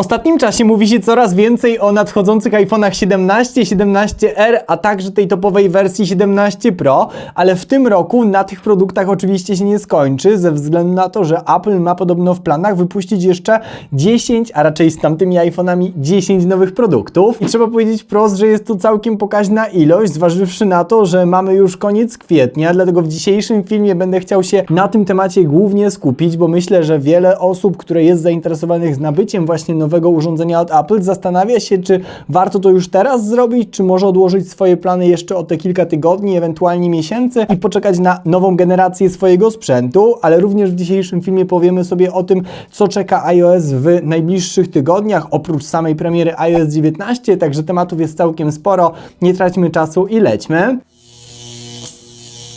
Ostatnim czasie mówi się coraz więcej o nadchodzących iPhone'ach 17, 17R, a także tej topowej wersji 17 Pro, ale w tym roku na tych produktach oczywiście się nie skończy, ze względu na to, że Apple ma podobno w planach wypuścić jeszcze 10, a raczej z tamtymi iPhone'ami 10 nowych produktów. I trzeba powiedzieć wprost, że jest to całkiem pokaźna ilość, zważywszy na to, że mamy już koniec kwietnia, dlatego w dzisiejszym filmie będę chciał się na tym temacie głównie skupić, bo myślę, że wiele osób, które jest zainteresowanych z nabyciem właśnie nowego urządzenia od Apple, zastanawia się, czy warto to już teraz zrobić, czy może odłożyć swoje plany jeszcze o te kilka tygodni, ewentualnie miesięcy i poczekać na nową generację swojego sprzętu, ale również w dzisiejszym filmie powiemy sobie o tym, co czeka iOS w najbliższych tygodniach, oprócz samej premiery iOS 19, także tematów jest całkiem sporo. Nie traćmy czasu i lećmy.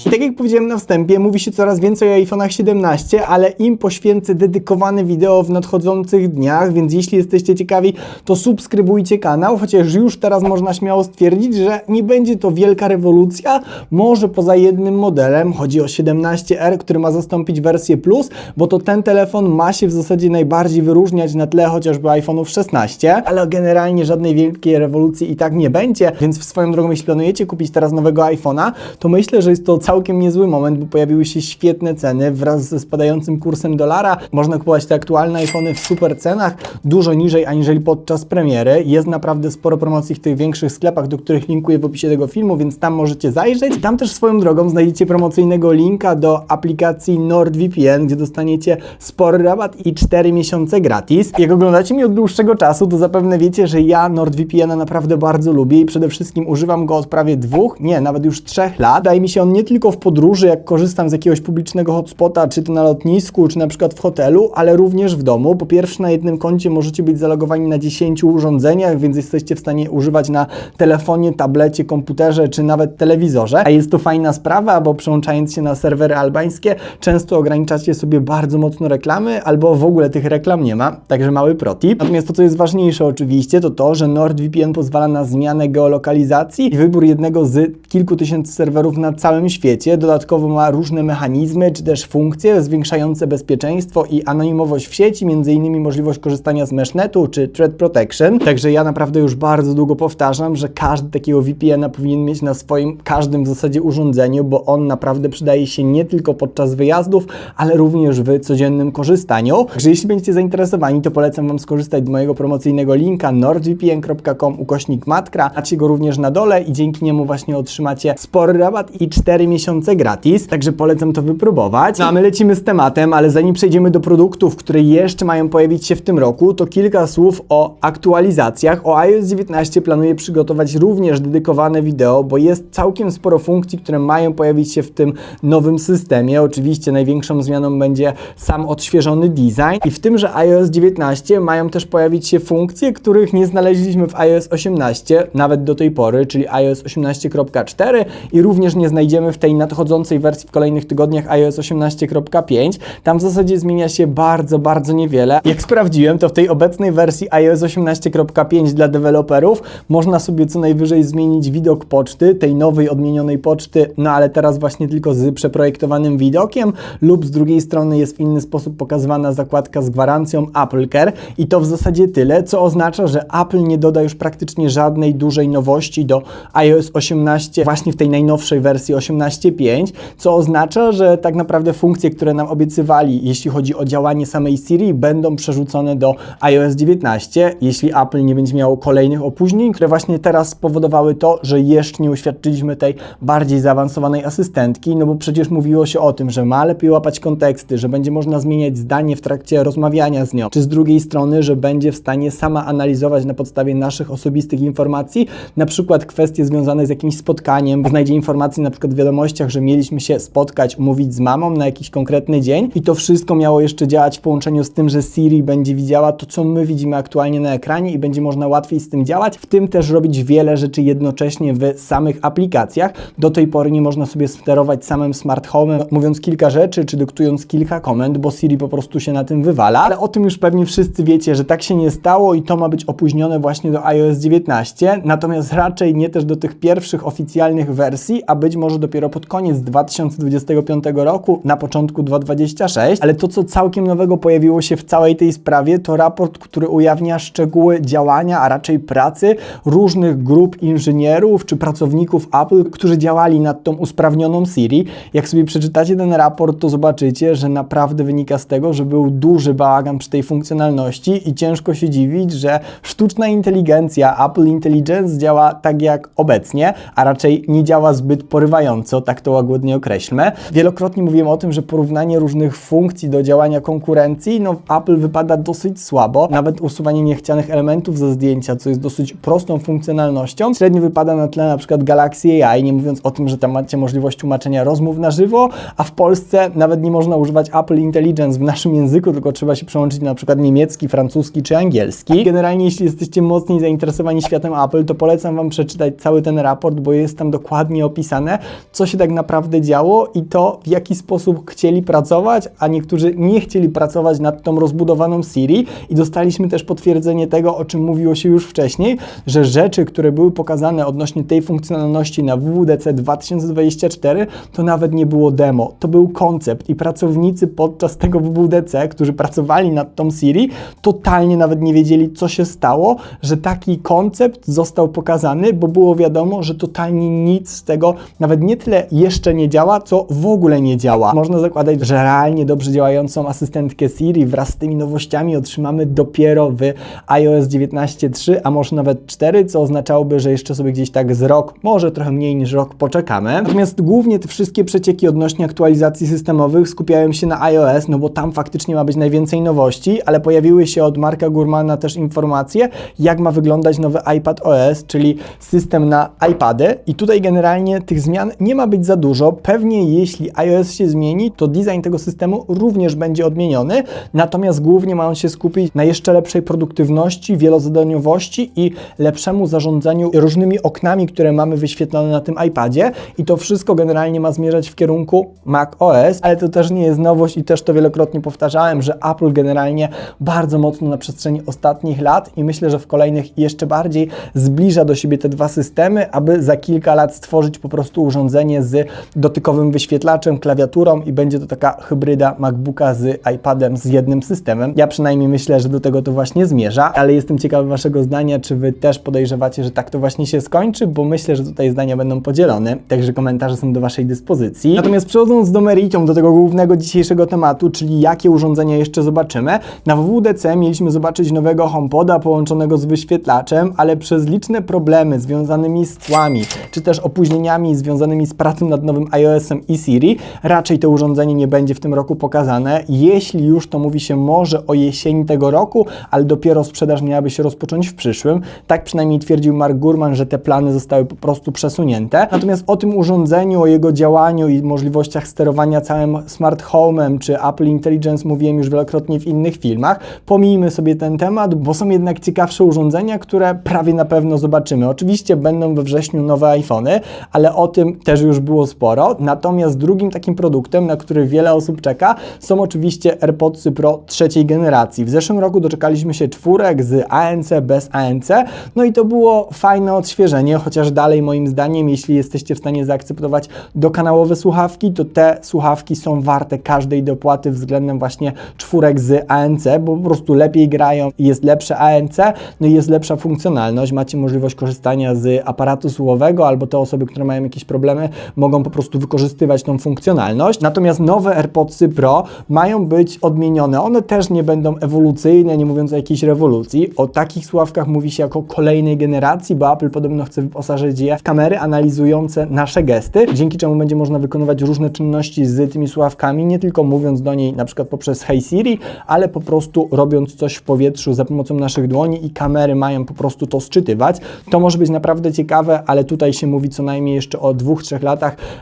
I tak jak powiedziałem na wstępie, mówi się coraz więcej o iPhone'ach 17, ale im poświęcę dedykowane wideo w nadchodzących dniach, więc jeśli jesteście ciekawi, to subskrybujcie kanał, chociaż już teraz można śmiało stwierdzić, że nie będzie to wielka rewolucja, może poza jednym modelem, chodzi o 17R, który ma zastąpić wersję Plus, bo to ten telefon ma się w zasadzie najbardziej wyróżniać na tle chociażby iPhone'ów 16, ale generalnie żadnej wielkiej rewolucji i tak nie będzie, więc swoją drogą, jeśli planujecie kupić teraz nowego iPhone'a, to myślę, że jest to całkiem niezły moment, bo pojawiły się świetne ceny wraz ze spadającym kursem dolara. Można kupować te aktualne iPhony w super cenach, dużo niżej aniżeli podczas premiery. Jest naprawdę sporo promocji w tych większych sklepach, do których linkuję w opisie tego filmu, więc tam możecie zajrzeć. Tam też swoją drogą znajdziecie promocyjnego linka do aplikacji NordVPN, gdzie dostaniecie spory rabat i 4 miesiące gratis. Jak oglądacie mnie od dłuższego czasu, to zapewne wiecie, że ja NordVPN naprawdę bardzo lubię i przede wszystkim używam go od prawie dwóch, nie, nawet już trzech lat. Daje mi się on nie tylko w podróży, jak korzystam z jakiegoś publicznego hotspota, czy to na lotnisku, czy na przykład w hotelu, ale również w domu. Po pierwsze, na jednym koncie możecie być zalogowani na 10 urządzeniach, więc jesteście w stanie używać na telefonie, tablecie, komputerze, czy nawet telewizorze. A jest to fajna sprawa, bo przełączając się na serwery albańskie, często ograniczacie sobie bardzo mocno reklamy, albo w ogóle tych reklam nie ma, także mały protip. Natomiast to, co jest ważniejsze oczywiście, to to, że NordVPN pozwala na zmianę geolokalizacji i wybór jednego z kilku tysięcy serwerów na całym świecie. Dodatkowo ma różne mechanizmy czy też funkcje zwiększające bezpieczeństwo i anonimowość w sieci, m.in. możliwość korzystania z meshnetu czy threat protection. Także ja naprawdę już bardzo długo powtarzam, że każdy takiego VPN-a powinien mieć na swoim każdym w zasadzie urządzeniu, bo on naprawdę przydaje się nie tylko podczas wyjazdów, ale również w codziennym korzystaniu. Także jeśli będziecie zainteresowani, to polecam Wam skorzystać z mojego promocyjnego linka nordvpn.com ukośnik matkra. Macie go również na dole i dzięki niemu właśnie otrzymacie spory rabat i 4 miesiące gratis. Także polecam to wypróbować. No a my lecimy z tematem, ale zanim przejdziemy do produktów, które jeszcze mają pojawić się w tym roku, to kilka słów o aktualizacjach. O iOS 19 planuję przygotować również dedykowane wideo, bo jest całkiem sporo funkcji, które mają pojawić się w tym nowym systemie. Oczywiście największą zmianą będzie sam odświeżony design i w tym, że iOS 19 mają też pojawić się funkcje, których nie znaleźliśmy w iOS 18 nawet do tej pory, czyli iOS 18.4 i również nie znajdziemy w tej nadchodzącej wersji w kolejnych tygodniach iOS 18.5. Tam w zasadzie zmienia się bardzo, bardzo niewiele. Jak sprawdziłem, to w tej obecnej wersji iOS 18.5 dla deweloperów można sobie co najwyżej zmienić widok poczty, tej nowej odmienionej poczty, no ale teraz właśnie tylko z przeprojektowanym widokiem lub z drugiej strony jest w inny sposób pokazywana zakładka z gwarancją Apple Care i to w zasadzie tyle, co oznacza, że Apple nie doda już praktycznie żadnej dużej nowości do iOS 18 właśnie w tej najnowszej wersji 18.5, co oznacza, że tak naprawdę funkcje, które nam obiecywali, jeśli chodzi o działanie samej Siri, będą przerzucone do iOS 19, jeśli Apple nie będzie miało kolejnych opóźnień, które właśnie teraz spowodowały to, że jeszcze nie uświadczyliśmy tej bardziej zaawansowanej asystentki, no bo przecież mówiło się o tym, że ma lepiej łapać konteksty, że będzie można zmieniać zdanie w trakcie rozmawiania z nią, czy z drugiej strony, że będzie w stanie sama analizować na podstawie naszych osobistych informacji, na przykład kwestie związane z jakimś spotkaniem, znajdzie informacje na przykład w wiadomościach, że mieliśmy się spotkać, umówić z mamą na jakiś konkretny dzień. I to wszystko miało jeszcze działać w połączeniu z tym, że Siri będzie widziała to, co my widzimy aktualnie na ekranie i będzie można łatwiej z tym działać, w tym też robić wiele rzeczy jednocześnie w samych aplikacjach. Do tej pory nie można sobie sterować samym smart home, mówiąc kilka rzeczy, czy dyktując kilka komend, bo Siri po prostu się na tym wywala, ale o tym już pewnie wszyscy wiecie, że tak się nie stało i to ma być opóźnione właśnie do iOS 19, natomiast raczej nie też do tych pierwszych oficjalnych wersji, a być może dopiero pod koniec 2025 roku, na początku 2026, ale to, co całkiem nowego pojawiło się w całej tej sprawie, to raport, który ujawnia szczegóły działania, a raczej pracy różnych grup inżynierów czy pracowników Apple, którzy działali nad tą usprawnioną Siri. Jak sobie przeczytacie ten raport, to zobaczycie, że naprawdę wynika z tego, że był duży bałagan przy tej funkcjonalności i ciężko się dziwić, że sztuczna inteligencja Apple Intelligence działa tak jak obecnie, a raczej nie działa zbyt porywająco, tak to łagodnie określmy. Wielokrotnie mówiłem o tym, że porównanie różnych funkcji do działania konkurencji, no w Apple wypada dosyć słabo. Nawet usuwanie niechcianych elementów ze zdjęcia, co jest dosyć prostą funkcjonalnością, średnio wypada na tle na przykład Galaxy AI, nie mówiąc o tym, że tam macie możliwość tłumaczenia rozmów na żywo, a w Polsce nawet nie można używać Apple Intelligence w naszym języku, tylko trzeba się przełączyć na przykład niemiecki, francuski czy angielski. Generalnie jeśli jesteście mocniej zainteresowani światem Apple, to polecam Wam przeczytać cały ten raport, bo jest tam dokładnie opisane, co się tak naprawdę działo i to, w jaki sposób chcieli pracować, a niektórzy nie chcieli pracować nad tą rozbudowaną Siri. I dostaliśmy też potwierdzenie tego, o czym mówiło się już wcześniej, że rzeczy, które były pokazane odnośnie tej funkcjonalności na WWDC 2024, to nawet nie było demo, to był koncept i pracownicy podczas tego WWDC, którzy pracowali nad tą Siri, totalnie nawet nie wiedzieli, co się stało, że taki koncept został pokazany, bo było wiadomo, że totalnie nic z tego nawet nie tyle jeszcze nie działa, co w ogóle nie działa. Można zakładać, że realnie dobrze działającą asystentkę Siri wraz z tymi nowościami otrzymamy dopiero w iOS 19.3, a może nawet 4, co oznaczałoby, że jeszcze sobie gdzieś tak z rok, może trochę mniej niż rok poczekamy. Natomiast głównie te wszystkie przecieki odnośnie aktualizacji systemowych skupiają się na iOS, no bo tam faktycznie ma być najwięcej nowości, ale pojawiły się od Marka Gurmana też informacje, jak ma wyglądać nowy iPad OS, czyli system na iPady i tutaj generalnie tych zmian nie ma być za dużo. Pewnie jeśli iOS się zmieni, to design tego systemu również będzie odmieniony, natomiast głównie ma on się skupić na jeszcze lepszej produktywności, wielozadaniowości i lepszemu zarządzaniu różnymi oknami, które mamy wyświetlone na tym iPadzie i to wszystko generalnie ma zmierzać w kierunku Mac OS, ale to też nie jest nowość i też to wielokrotnie powtarzałem, że Apple generalnie bardzo mocno na przestrzeni ostatnich lat i myślę, że w kolejnych jeszcze bardziej zbliża do siebie te dwa systemy, aby za kilka lat stworzyć po prostu urządzenie z dotykowym wyświetlaczem, klawiaturą i będzie to taka hybryda MacBooka z iPadem z jednym systemem. Ja przynajmniej myślę, że do tego to właśnie zmierza, ale jestem ciekawy Waszego zdania, czy Wy też podejrzewacie, że tak to właśnie się skończy, bo myślę, że tutaj zdania będą podzielone, także komentarze są do Waszej dyspozycji. Natomiast przechodząc do meritum, do tego głównego dzisiejszego tematu, czyli jakie urządzenia jeszcze zobaczymy, na WWDC mieliśmy zobaczyć nowego HomePoda połączonego z wyświetlaczem, ale przez liczne problemy związanymi z tłami, czy też opóźnieniami związanymi z pracą nad nowym iOS-em i Siri, raczej to urządzenie nie będzie w tym roku pokazane. Jeśli już, to mówi się może o jesieni tego roku, ale dopiero sprzedaż miałaby się rozpocząć w przyszłym. Tak przynajmniej twierdził Mark Gurman, że te plany zostały po prostu przesunięte. Natomiast o tym urządzeniu, o jego działaniu i możliwościach sterowania całym smart home'em czy Apple Intelligence mówiłem już wielokrotnie w innych filmach. Pomijmy sobie ten temat, bo są jednak ciekawsze urządzenia, które prawie na pewno zobaczymy. Oczywiście będą we wrześniu nowe iPhony, ale o tym też już było sporo. Natomiast drugim takim produktem, na który wiele osób czeka, są oczywiście AirPods Pro trzeciej generacji. W zeszłym roku doczekaliśmy się czwórek z ANC, bez ANC, no i to było fajne odświeżenie, chociaż dalej moim zdaniem, jeśli jesteście w stanie zaakceptować dokanałowe słuchawki, to te słuchawki są warte każdej dopłaty względem właśnie czwórek z ANC, bo po prostu lepiej grają jest lepsze ANC, no i jest lepsza funkcjonalność. Macie możliwość korzystania z aparatu słuchowego, albo te osoby, które mają jakieś problemy, mogą po prostu wykorzystywać tą funkcjonalność. Natomiast nowe AirPodsy Pro mają być odmienione. One też nie będą ewolucyjne, nie mówiąc o jakiejś rewolucji. O takich słuchawkach mówi się jako kolejnej generacji, bo Apple podobno chce wyposażyć je w kamery analizujące nasze gesty, dzięki czemu będzie można wykonywać różne czynności z tymi słuchawkami, nie tylko mówiąc do niej na przykład poprzez Hey Siri, ale po prostu robiąc coś w powietrzu za pomocą naszych dłoni i kamery mają po prostu to sczytywać. To może być naprawdę ciekawe, ale tutaj się mówi co najmniej jeszcze o dwóch, trzech latach,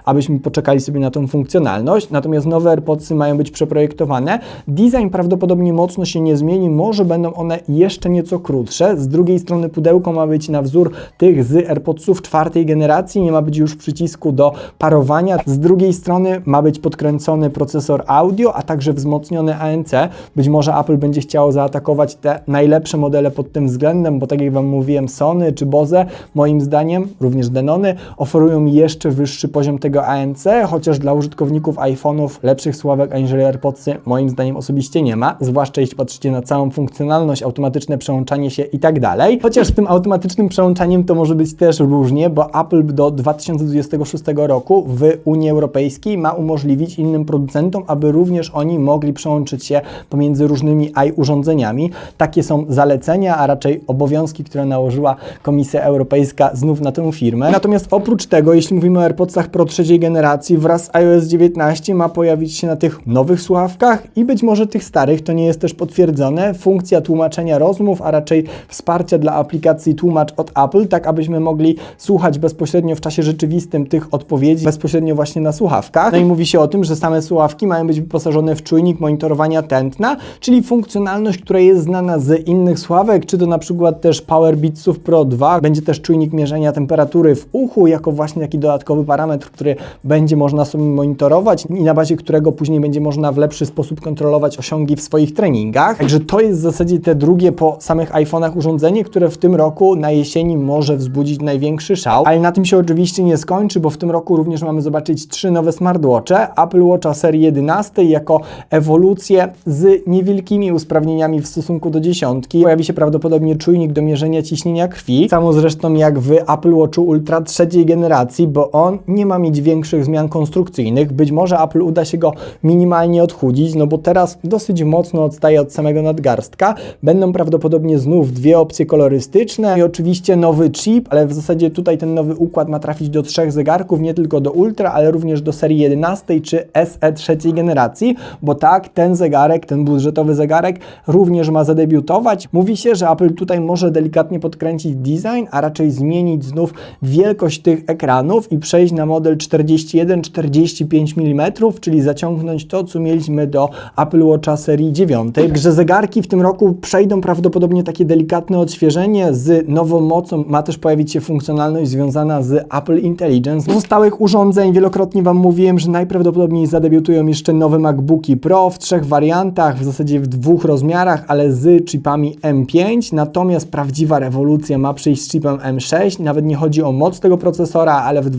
abyśmy poczekali sobie na tą funkcjonalność. Natomiast nowe AirPodsy mają być przeprojektowane. Design prawdopodobnie mocno się nie zmieni, może będą one jeszcze nieco krótsze. Z drugiej strony pudełko ma być na wzór tych z AirPodsów czwartej generacji, nie ma być już przycisku do parowania. Z drugiej strony ma być podkręcony procesor audio, a także wzmocniony ANC. Być może Apple będzie chciało zaatakować te najlepsze modele pod tym względem, bo tak jak Wam mówiłem, Sony czy Bose, moim zdaniem, również Denony, oferują jeszcze wyższy poziom tego ANC, chociaż dla użytkowników iPhone'ów lepszych sławek aniżeli AirPodsy moim zdaniem osobiście nie ma, zwłaszcza jeśli patrzycie na całą funkcjonalność, automatyczne przełączanie się i tak dalej. Chociaż z tym automatycznym przełączaniem to może być też różnie, bo Apple do 2026 roku w Unii Europejskiej ma umożliwić innym producentom, aby również oni mogli przełączyć się pomiędzy różnymi AI urządzeniami. Takie są zalecenia, a raczej obowiązki, które nałożyła Komisja Europejska znów na tę firmę. Natomiast oprócz tego, jeśli mówimy o AirPodsach Pro trzeciej generacji, wraz z iOS 19 ma pojawić się na tych nowych słuchawkach i być może tych starych, to nie jest też potwierdzone, funkcja tłumaczenia rozmów, a raczej wsparcia dla aplikacji tłumacz od Apple, tak abyśmy mogli słuchać bezpośrednio w czasie rzeczywistym tych odpowiedzi, bezpośrednio właśnie na słuchawkach. No i mówi się o tym, że same słuchawki mają być wyposażone w czujnik monitorowania tętna, czyli funkcjonalność, która jest znana z innych słuchawek, czy to na przykład też Power Beatsów Pro 2. Będzie też czujnik mierzenia temperatury w uchu, jako właśnie taki dodatkowy parametr, który będzie można sobie monitorować i na bazie którego później będzie można w lepszy sposób kontrolować osiągi w swoich treningach. Także to jest w zasadzie te drugie po samych iPhone'ach urządzenie, które w tym roku na jesieni może wzbudzić największy szał. Ale na tym się oczywiście nie skończy, bo w tym roku również mamy zobaczyć trzy nowe smartwatche. Apple Watcha serii 11 jako ewolucję z niewielkimi usprawnieniami w stosunku do dziesiątki. Pojawi się prawdopodobnie czujnik do mierzenia ciśnienia krwi. Samo zresztą jak w Apple Watchu Ultra trzeciej generacji, bo on nie ma mieć większych zmian konstrukcyjnych. Być może Apple uda się go minimalnie odchudzić, no bo teraz dosyć mocno odstaje od samego nadgarstka. Będą prawdopodobnie znów dwie opcje kolorystyczne i oczywiście nowy chip, ale w zasadzie tutaj ten nowy układ ma trafić do trzech zegarków, nie tylko do Ultra, ale również do serii 11 czy SE trzeciej generacji, bo tak, ten zegarek, ten budżetowy zegarek również ma zadebiutować. Mówi się, że Apple tutaj może delikatnie podkręcić design, a raczej zmienić znów wielkość tych ekranów i przejść na model 41-45 mm, czyli zaciągnąć to, co mieliśmy do Apple Watcha serii 9. Także zegarki w tym roku przejdą prawdopodobnie takie delikatne odświeżenie z nową mocą. Ma też pojawić się funkcjonalność związana z Apple Intelligence. Z pozostałych urządzeń wielokrotnie Wam mówiłem, że najprawdopodobniej zadebiutują jeszcze nowe MacBooki Pro w trzech wariantach, w zasadzie w dwóch rozmiarach, ale z chipami M5. Natomiast prawdziwa rewolucja ma przyjść z chipem M6. Nawet nie chodzi o moc tego procesora, ale w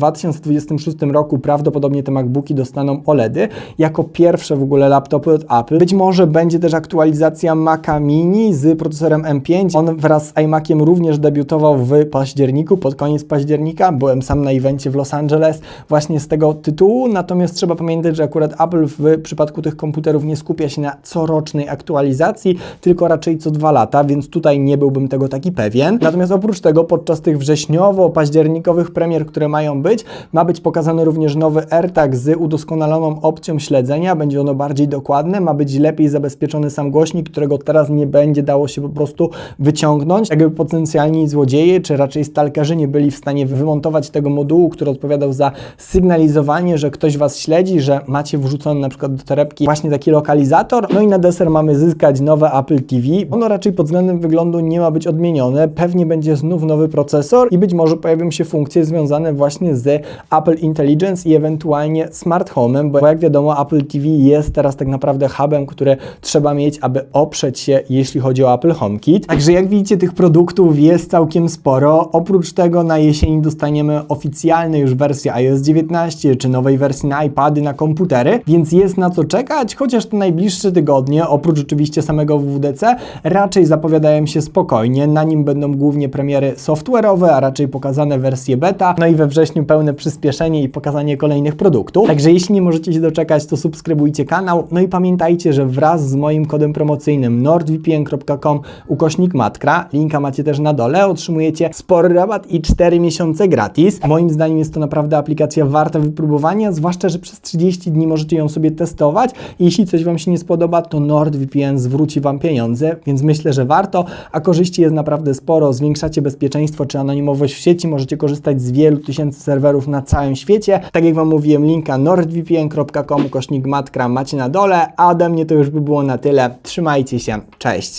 2026 roku prawdopodobnie te MacBooki dostaną OLEDy jako pierwsze w ogóle laptopy od Apple. Być może będzie też aktualizacja Maca Mini z procesorem M5. On wraz z iMaciem również debiutował w październiku, pod koniec października. Byłem sam na evencie w Los Angeles właśnie z tego tytułu. Natomiast trzeba pamiętać, że akurat Apple w przypadku tych komputerów nie skupia się na corocznej aktualizacji, tylko raczej co dwa lata, więc tutaj nie byłbym tego taki pewien. Natomiast oprócz tego podczas tych wrześniowo-październikowych premier, które mają być, ma być pokazany również nowy AirTag z udoskonaloną opcją śledzenia. Będzie ono bardziej dokładne, ma być lepiej zabezpieczony sam głośnik, którego teraz nie będzie dało się po prostu wyciągnąć. Jakby potencjalni złodzieje, czy raczej stalkerzy nie byli w stanie wymontować tego modułu, który odpowiadał za sygnalizowanie, że ktoś Was śledzi, że macie wrzucony na przykład do torebki właśnie taki lokalizator. No i na deser mamy zyskać nowe Apple TV. Ono raczej pod względem wyglądu nie ma być odmienione. Pewnie będzie znów nowy procesor i być może pojawią się funkcje związane właśnie z Apple Intelligence i ewentualnie Smart Home'em, bo jak wiadomo Apple TV jest teraz tak naprawdę hubem, który trzeba mieć, aby oprzeć się, jeśli chodzi o Apple HomeKit. Także jak widzicie tych produktów jest całkiem sporo. Oprócz tego na jesieni dostaniemy oficjalne już wersje iOS 19 czy nowej wersji na iPady, na komputery, więc jest na co czekać, chociaż te najbliższe tygodnie, oprócz oczywiście samego WWDC, raczej zapowiadają się spokojnie. Na nim będą głównie premiery software'owe, a raczej pokazane wersje beta, no i we wrześniu pełne przyspieszenie i pokazanie kolejnych produktów. Także jeśli nie możecie się doczekać, to subskrybujcie kanał, no i pamiętajcie, że wraz z moim kodem promocyjnym nordvpn.com ukośnik matkra, linka macie też na dole, otrzymujecie spory rabat i 4 miesiące gratis. Moim zdaniem jest to naprawdę aplikacja warta wypróbowania, zwłaszcza, że przez 30 dni możecie ją sobie testować. Jeśli coś Wam się nie spodoba, to NordVPN zwróci Wam pieniądze, więc myślę, że warto, a korzyści jest naprawdę sporo, zwiększacie bezpieczeństwo czy anonimowość w sieci, możecie korzystać z wielu tysięcy serwerów na całym świecie. Tak jak Wam mówiłem, linka nordvpn.com kośnik matkra macie na dole, a ode mnie to już by było na tyle. Trzymajcie się, cześć!